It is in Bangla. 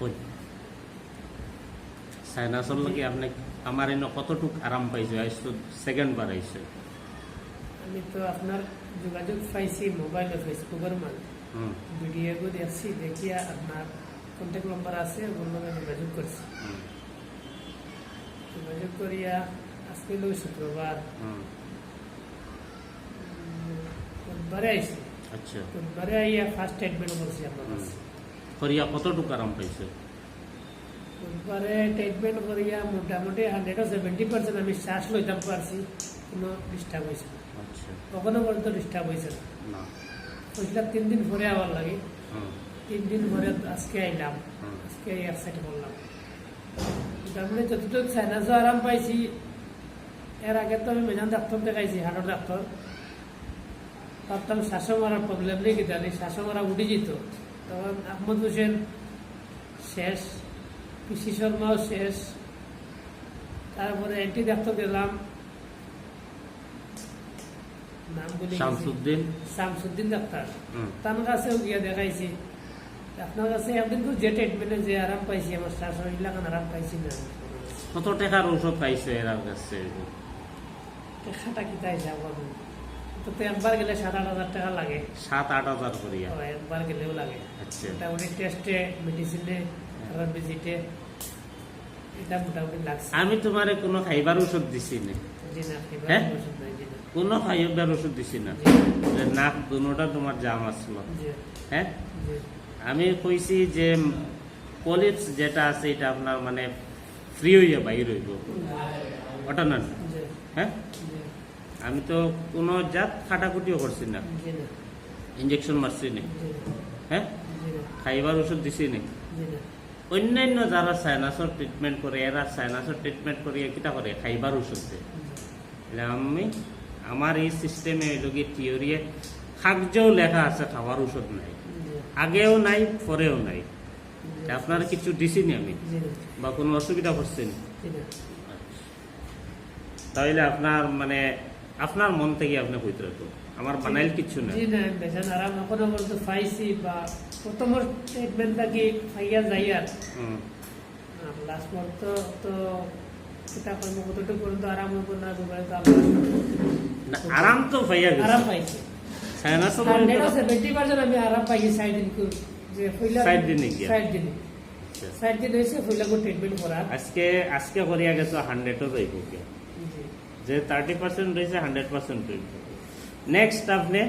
কই? সাইনাসর লগে আপনি আমার এনে কতটুক আরাম পাইছে? আইসো সেকেন্ড বার আইছে আমি তো আপনার যোগাযোগ পাইছি মোবাইলে ফেসবুকের মানে হুম ভিডিওগুলো দেখছি দেখিয়া আপনার কন্ট্যাক্ট নাম্বার আছে ওর যোগাযোগ করছি যোগাযোগ করিয়া আজকে লোক শুক্রবার বুধবারে আইছি আচ্ছা। বুধবারে আইয়া ফার্স্ট ট্রিটমেন্ট করছি আপনার কাছে। করিয়া কতটুক আরাম পাইছে? বুধবারে ট্রিটমেন্ট করিয়া মোটামুটি হান্ড্রেড সেভেন্টি পার্সেন্ট আমি শ্বাস লইতাম পারছি কোনো ডিস্টার্ব হয়েছে আচ্ছা। কখনো পর্যন্ত ডিস্টার্ব হয়েছে না। বুঝলাম তিন দিন পরে আবার লাগে। তিন দিন পরে আজকে আইলাম আজকে এই একসাইড করলাম। তারপরে যতটুকু সাইনাসও আরাম পাইছি এর আগে তো আমি মেজান ডাক্তার দেখাইছি হাড়ের ডাক্তার ভাবতাম শ্বাসও মারার প্রবলেম নেই কি জানি শ্বাসও মারা উঠে যেত। তখন আহমদ হোসেন শেষ পিসি শর্মাও শেষ। তারপরে অ্যান্টি ডাক্তার গেলাম। শামসুদ্দিন? শামসুদ্দিন ডাক্তার। তার কাছেও গিয়ে দেখাইছি। আপনার কাছে একদিন তো যে ট্রিটমেন্টে যে আরাম পাইছি আমার শ্বাস লাগান আরাম পাইছি না। কত টাকার ঔষধ পাইছে এর কাছে? খাটা কি তাই যাব তো একবার গেলে সাত আট হাজার টাকা লাগে। সাত আট হাজার করিয়া। একবার গেলেও লাগে। আচ্ছা। মোটামুটি টেস্টে মেডিসিনে ভিজিটে এটা মোটামুটি লাগছে। আমি তোমারে কোনো খাইবার ওষুধ দিছি না। জি না এবার হ্যাঁ? ওষুধ নাই জি না। কোনো খাইবার ওষুধ দিছি না। যে নাক দুনোটা তোমার জাম আসলো। হ্যাঁ? আমি কইছি যে পলিপস যেটা আছে এটা আপনার মানে ফ্রি হইয়া বাইর হইব। ওটা না? হ্যাঁ? আমি তো কোনো জাত খাটাকুটিও করছি না। ইঞ্জেকশন মারছি নি। হ্যাঁ? খাইবার ওষুধ দিছি নি। অন্যান্য যারা সাইনাসর ট্রিটমেন্ট করে এরা সাইনাসর ট্রিটমেন্ট করে কিটা করে? খাইবার ওষুধ দেয়। আমি আমার এই সিস্টেমে লোকের থিওরিয়ে খাকজেও লেখা আছে খাবার ওষুধ নাই। আগেও নাই পরেও নাই। আপনার কিছু দিছিনি আমি? বা কোনো অসুবিধা করছেন? আচ্ছা। তাহলে আপনার মানে আপনার মন থেকে আপনি কইতে রাখো আমার বানাইল কিছু না। জি না বেজান আরাম এখনও পর্যন্ত পাইছি বা প্রথম ট্রিটমেন্ট থাকি পাইয়া যাই আর? হুম। লাস্ট পর্যন্ত তো সেটা কর্ম কতটুকু পর্যন্ত আরাম হব না হবে তো আরাম তো আরাম গেছে। পাইছি। সাইনাসও হান্ড্রেড সেভেন্টি পার্সেন্ট আমি আরাম পাইছি সাইড দিন কো- যে পইলা ষাট দিনে। সাইড দিন। সাইড দিন হয়েছে পইলা কো ট্রিটমেন্ট করার। আজকে আজকে করিয়া গেছো হান্ড্রেডও রইব জি যে থার্টি পার্সেন্ট রয়েছে হান্ড্রেড পার্সেন্ট রইব নেক্সট আপনি